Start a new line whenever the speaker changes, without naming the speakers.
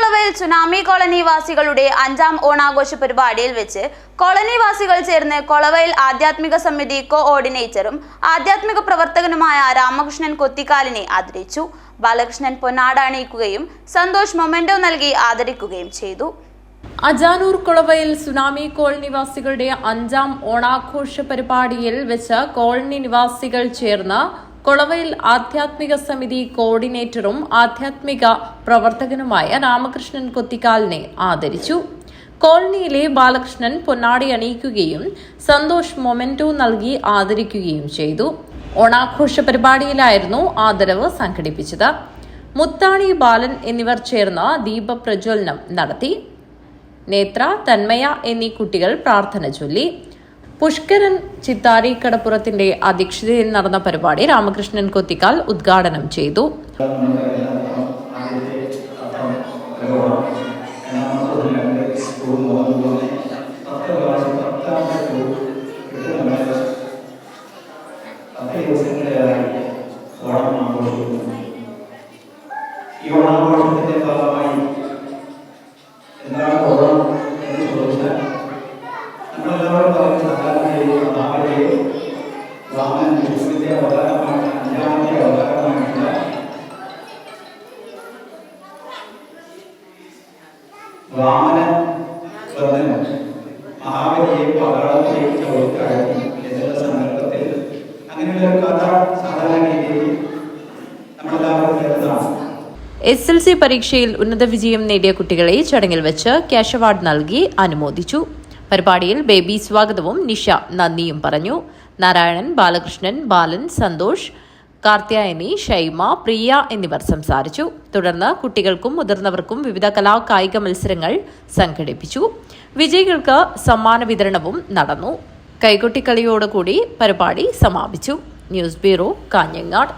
കൊളവയിൽ tsunami കോളനിവാസികളുടെ അഞ്ചാം ഓണാഘോഷ പരിപാടിയിൽ വെച്ച് കോളനിവാസികൾ ചേർന്ന് കൊളവയിൽ ആധ്യാത്മിക സമിതി കോഓർഡിനേറ്ററും ആധ്യാത്മിക പ്രവർത്തകനുമായ രാമകൃഷ്ണൻ കൊത്തിക്കാലിനെ ആദരിച്ചു. ബാലകൃഷ്ണൻ പൊന്നാട അണിയിക്കുകയും സന്തോഷ് മൊമെന്റോ നൽകി ആദരിക്കുകയും ചെയ്തു.
അജാനൂർ കുളവയിൽ സുനാമി കോളനി നിവാസികളുടെ അഞ്ചാം ഓണാഘോഷ പരിപാടിയിൽ വെച്ച് കോളനി നിവാസികൾ ചേർന്ന് കുളവയിൽ ആധ്യാത്മിക സമിതി കോർഡിനേറ്ററും ആധ്യാത്മിക പ്രവർത്തകനുമായ രാമകൃഷ്ണൻ കൊത്തിക്കാലിനെ ആദരിച്ചു. കോളനിയിലെ ബാലകൃഷ്ണൻ പൊന്നാടി അണിയിക്കുകയും സന്തോഷ് മൊമെന്റോ നൽകി ആദരിക്കുകയും ചെയ്തു. ഓണാഘോഷ പരിപാടിയിലായിരുന്നു ആദരവ് സംഘടിപ്പിച്ചത്. മുത്താണി ബാലൻ എന്നിവർ ചേർന്ന് ദീപപ്രജ്വലനം നടത്തി. നേത്ര തന്മയ എന്നീ കുട്ടികൾ പ്രാർത്ഥന ചൊല്ലി. പുഷ്കരൻ ചിത്താരി കടപ്പുറത്തിന്റെ അധ്യക്ഷതയിൽ നടന്ന പരിപാടി രാമകൃഷ്ണൻ കൊത്തിക്കാൽ ഉദ്ഘാടനം ചെയ്തു.
ഈ ഓണാഘോഷത്തിന്റെ ഭാഗമായി എന്താണ് ഓണം എന്ന് ചോദിച്ചാൽ നമ്മളെല്ലാവരും പറയുന്ന കഥ
എസ് എൽ സി പരീക്ഷയിൽ ഉന്നത വിജയം നേടിയ കുട്ടികളെ ചടങ്ങിൽ വെച്ച് ക്യാഷ് അവാർഡ് നൽകി അനുമോദിച്ചു. പരിപാടിയിൽ ബേബി സ്വാഗതവും നിഷ നന്ദിയും പറഞ്ഞു. നാരായണൻ ബാലകൃഷ്ണൻ ബാലൻ സന്തോഷ് കാർത്യായനി ഷൈമ പ്രിയ എന്നിവർ സംസാരിച്ചു. തുടർന്ന് കുട്ടികൾക്കും മുതിർന്നവർക്കും വിവിധ കലാ കായിക മത്സരങ്ങൾ സംഘടിപ്പിച്ചു. വിജയികൾക്ക് സമ്മാന വിതരണവും നടന്നു. കൈകൊട്ടിക്കളിയോടുകൂടി പരിപാടി സമാപിച്ചു. News bureau Kanhangad.